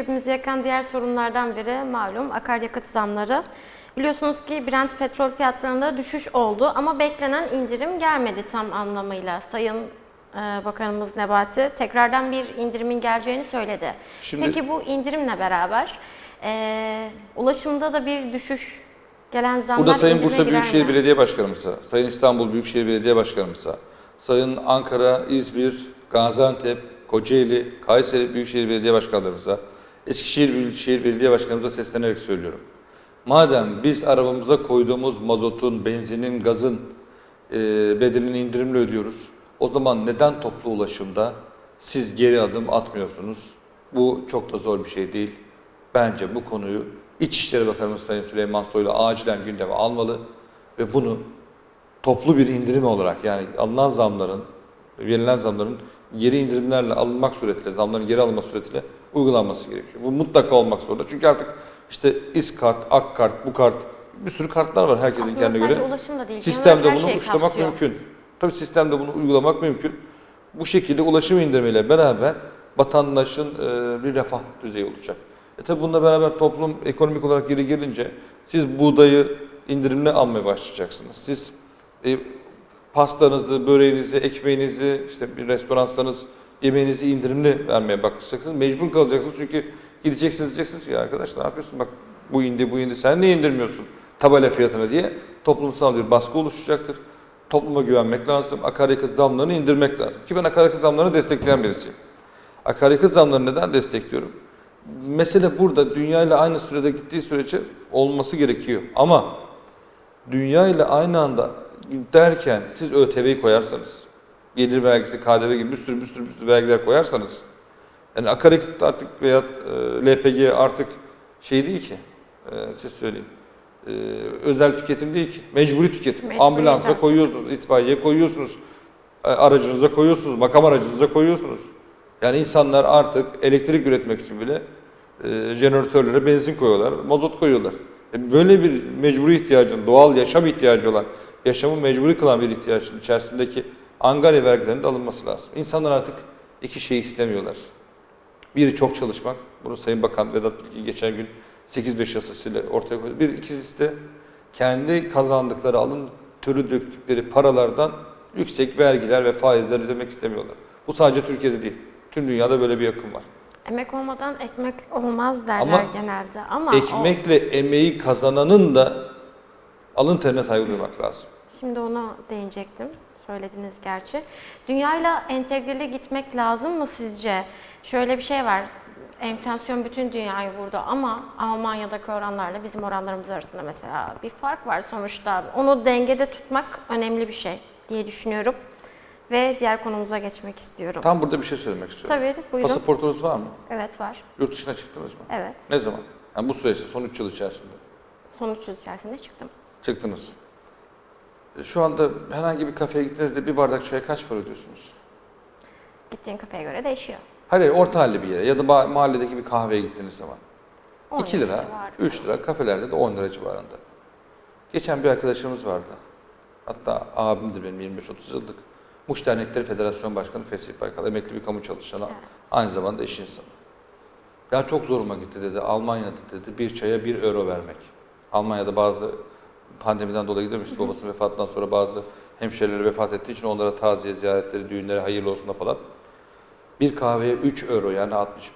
Hepimizi yakan diğer sorunlardan biri malum akaryakıt zamları. Biliyorsunuz ki Brent petrol fiyatlarında düşüş oldu ama beklenen indirim gelmedi tam anlamıyla. Sayın e, Bakanımız Nebati tekrardan bir indirimin geleceğini söyledi. Şimdi- Peki bu indirimle beraber e, ulaşımda da bir düşüş gelen zamlar Burada Sayın Bursa Büyükşehir mi? Belediye Başkanımıza, Sayın İstanbul Büyükşehir Belediye Başkanımıza, Sayın Ankara, İzmir, Gaziantep, Kocaeli, Kayseri Büyükşehir Belediye Başkanlarımıza, Eskişehir Büyükşehir Belediye Başkanımıza seslenerek söylüyorum. Madem biz arabamıza koyduğumuz mazotun, benzinin, gazın e, bedelini indirimle ödüyoruz, o zaman neden toplu ulaşımda siz geri adım atmıyorsunuz? Bu çok da zor bir şey değil. Bence bu konuyu İçişleri Bakanımız Sayın Süleyman Soylu acilen gündeme almalı ve bunu toplu bir indirim olarak yani alınan zamların, verilen zamların geri indirimlerle alınmak suretiyle, zamların geri alınması suretiyle uygulanması gerekiyor. Bu mutlaka olmak zorunda. Çünkü artık işte İskart, Akkart, bu kart, bir sürü kartlar var herkesin Aslında kendine göre. ulaşım da değil, Sistemde bunu şeyi uygulamak kapsıyor. mümkün. Tabii sistemde bunu uygulamak mümkün. Bu şekilde ulaşım indirimiyle beraber vatandaşın e, bir refah düzeyi olacak. E tabii bununla beraber toplum ekonomik olarak geri gelince siz buğdayı indirimle almaya başlayacaksınız. Siz e, pastanızı, böreğinizi, ekmeğinizi, işte bir restoransanız yemeğinizi indirimli vermeye başlayacaksınız. Mecbur kalacaksınız çünkü gideceksiniz diyeceksiniz "Ya arkadaş ne yapıyorsun bak bu indi bu indi sen niye indirmiyorsun tabela fiyatına diye toplumsal bir baskı oluşacaktır. Topluma güvenmek lazım. Akaryakıt zamlarını indirmek lazım. Ki ben akaryakıt zamlarını destekleyen birisiyim. Akaryakıt zamlarını neden destekliyorum? Mesele burada dünya ile aynı sürede gittiği sürece olması gerekiyor. Ama dünya ile aynı anda derken siz ÖTV'yi koyarsanız, gelir vergisi, KDV gibi bir sürü bir sürü bir sürü vergiler koyarsanız, yani akaryakıt artık veya e, LPG artık şey değil ki, e, siz söyleyeyim, e, özel tüketim değil ki, mecburi tüketim. Mecburi Ambulansa zaten. koyuyorsunuz, itfaiye koyuyorsunuz, e, aracınıza koyuyorsunuz, makam aracınıza koyuyorsunuz. Yani insanlar artık elektrik üretmek için bile e, jeneratörlere benzin koyuyorlar, mazot koyuyorlar. E, böyle bir mecburi ihtiyacın, doğal yaşam ihtiyacı olan, yaşamı mecburi kılan bir ihtiyacın içerisindeki angarya vergilerinin de alınması lazım. İnsanlar artık iki şey istemiyorlar. Biri çok çalışmak. Bunu Sayın Bakan Vedat Bilgin geçen gün 8-5 yasasıyla ortaya koydu. Bir ikincisi de kendi kazandıkları alın türü döktükleri paralardan yüksek vergiler ve faizler ödemek istemiyorlar. Bu sadece Türkiye'de değil. Tüm dünyada böyle bir akım var. Emek olmadan ekmek olmaz derler Ama genelde ama o- Ekmekle emeği kazananın da alın terine saygı duymak lazım. Şimdi ona değinecektim. Söylediniz gerçi. Dünyayla entegreli gitmek lazım mı sizce? Şöyle bir şey var. Enflasyon bütün dünyayı vurdu ama Almanya'daki oranlarla bizim oranlarımız arasında mesela bir fark var sonuçta. Onu dengede tutmak önemli bir şey diye düşünüyorum. Ve diğer konumuza geçmek istiyorum. Tam burada bir şey söylemek istiyorum. Tabii buyurun. Pasaportunuz var mı? Evet var. Yurt dışına çıktınız mı? Evet. Ne zaman? Yani bu süreçte son 3 yıl içerisinde. Sonuç yıl içerisinde çıktım. Çıktınız. Şu anda herhangi bir kafeye gittiğinizde bir bardak çaya kaç para ödüyorsunuz? Gittiğin kafeye göre değişiyor. Hayır, orta halli bir yere ya da ma- mahalledeki bir kahveye gittiğiniz zaman. 10 2 lira, civarı. 3 lira, kafelerde de 10 lira civarında. Geçen bir arkadaşımız vardı. Hatta abimdir benim 25-30 yıllık. Muş Dernekleri Federasyon Başkanı Fesih Baykal, emekli bir kamu çalışanı. Evet. Aynı zamanda iş insanı. Ya çok zoruma gitti dedi. Almanya'da dedi bir çaya 1 euro vermek. Almanya'da bazı pandemiden dolayı gidemişti. Babasının vefatından sonra bazı hemşerileri vefat ettiği için onlara taziye ziyaretleri, düğünleri hayırlı olsun da falan. Bir kahveye 3 euro yani 60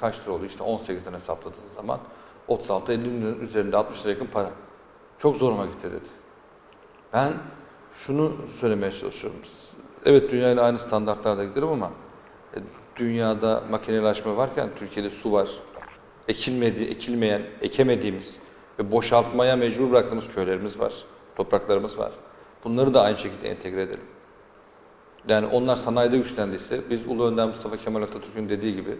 kaç lira oluyor işte 18'den hesapladığınız zaman 36-50 liranın üzerinde 60 lira yakın para. Çok zoruma gitti dedi. Ben şunu söylemeye çalışıyorum. Evet dünyayla aynı standartlarda giderim ama e, dünyada makinelaşma varken Türkiye'de su var. Ekilmedi, ekilmeyen, ekemediğimiz ve boşaltmaya mecbur bıraktığımız köylerimiz var. Topraklarımız var. Bunları da aynı şekilde entegre edelim. Yani onlar sanayide güçlendiyse biz Ulu Önder Mustafa Kemal Atatürk'ün dediği gibi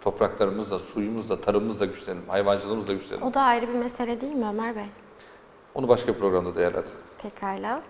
topraklarımızla, suyumuzla, tarımımızla güçlenelim, hayvancılığımızla güçlenelim. O da ayrı bir mesele değil mi Ömer Bey? Onu başka bir programda değerlendirelim. Pekala.